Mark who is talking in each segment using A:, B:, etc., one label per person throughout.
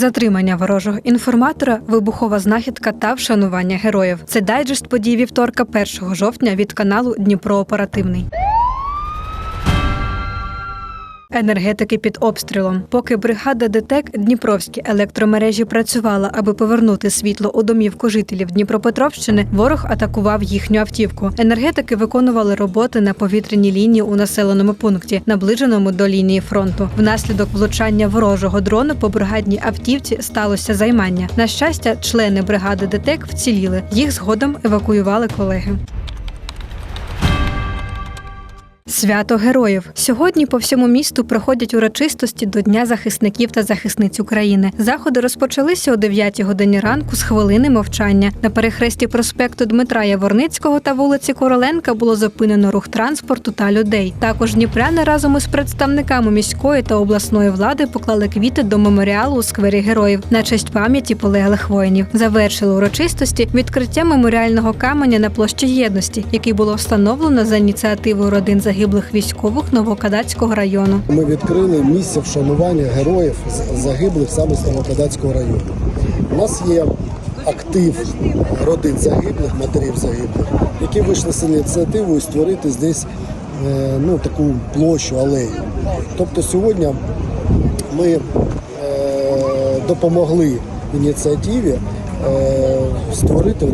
A: Затримання ворожого інформатора, вибухова знахідка та вшанування героїв. Це дайджест подій вівторка 1 жовтня від каналу Дніпро Оперативний. Енергетики під обстрілом. Поки бригада ДТЕК Дніпровські електромережі працювала, аби повернути світло у домівку жителів Дніпропетровщини, ворог атакував їхню автівку. Енергетики виконували роботи на повітряній лінії у населеному пункті, наближеному до лінії фронту. Внаслідок влучання ворожого дрону по бригадній автівці сталося займання. На щастя, члени бригади ДТЕК вціліли. Їх згодом евакуювали колеги. Свято героїв сьогодні по всьому місту проходять урочистості до Дня захисників та захисниць України. Заходи розпочалися о 9 годині ранку з хвилини мовчання. На перехресті проспекту Дмитра Яворницького та вулиці Короленка було зупинено рух транспорту та людей. Також дніпряни разом із представниками міської та обласної влади поклали квіти до меморіалу у сквері героїв на честь пам'яті полеглих воїнів. Завершили урочистості відкриття меморіального каменя на площі єдності, який було встановлено за ініціативою родин загиблих військових Новокадацького району.
B: Ми відкрили місце вшанування героїв загиблих саме з Новокадацького району. У нас є актив родин загиблих, матерів загиблих, які вийшли з ініціативою створити здесь е, ну, таку площу, алею. Тобто сьогодні ми е, допомогли ініціативі е, створити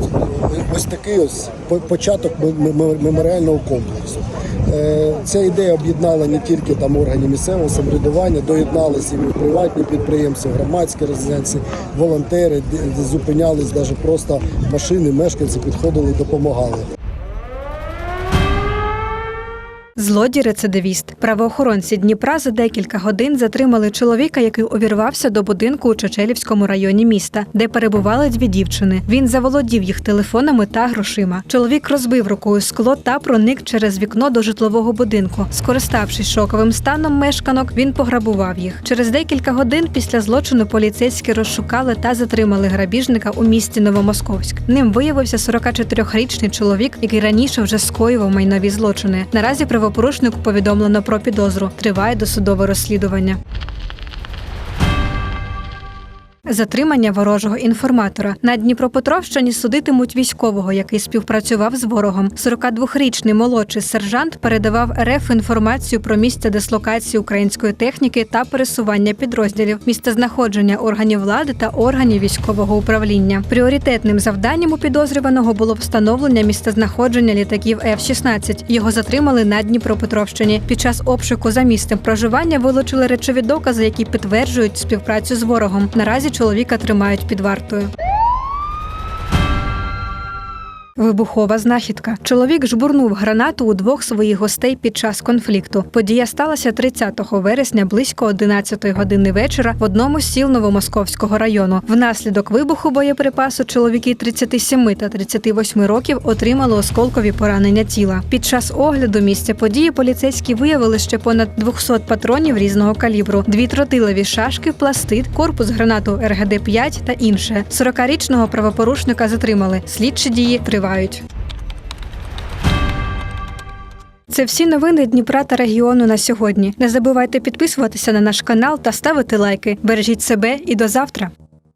B: ось, такий ось початок мем- мем- меморіального комплексу. Е, Ця ідея об'єднала не тільки там органи місцевого самоврядування, доєдналися і приватні підприємці, громадські резиденції, волонтери, зупинялись навіть просто машини, мешканці підходили, допомагали.
A: Злодій рецидивіст. Правоохоронці Дніпра за декілька годин затримали чоловіка, який увірвався до будинку у Чечелівському районі міста, де перебували дві дівчини. Він заволодів їх телефонами та грошима. Чоловік розбив рукою скло та проник через вікно до житлового будинку. Скориставшись шоковим станом мешканок, він пограбував їх. Через декілька годин після злочину поліцейські розшукали та затримали грабіжника у місті Новомосковськ. Ним виявився 44-річний чоловік, який раніше вже скоював майнові злочини. Наразі правопорушнику повідомлено про підозру. Триває досудове розслідування. Затримання ворожого інформатора на Дніпропетровщині судитимуть військового, який співпрацював з ворогом. 42-річний молодший сержант передавав РФ інформацію про місце дислокації української техніки та пересування підрозділів, місце знаходження органів влади та органів військового управління. Пріоритетним завданням у підозрюваного було встановлення місцезнаходження літаків F-16. Його затримали на Дніпропетровщині. Під час обшуку за місцем проживання вилучили речові докази, які підтверджують співпрацю з ворогом. Наразі чоловіка тримають під вартою. Вибухова знахідка. Чоловік жбурнув гранату у двох своїх гостей під час конфлікту. Подія сталася 30 вересня близько 11 години вечора в одному з сіл Новомосковського району. Внаслідок вибуху боєприпасу чоловіки 37 та 38 років отримали осколкові поранення тіла. Під час огляду місця події поліцейські виявили ще понад 200 патронів різного калібру, дві тротилові шашки, пластид, корпус гранату РГД-5 та інше. 40-річного правопорушника затримали. Слідчі дії тривають. Це всі новини Дніпра та регіону на сьогодні. Не забувайте підписуватися на наш канал та ставити лайки. Бережіть себе і до завтра.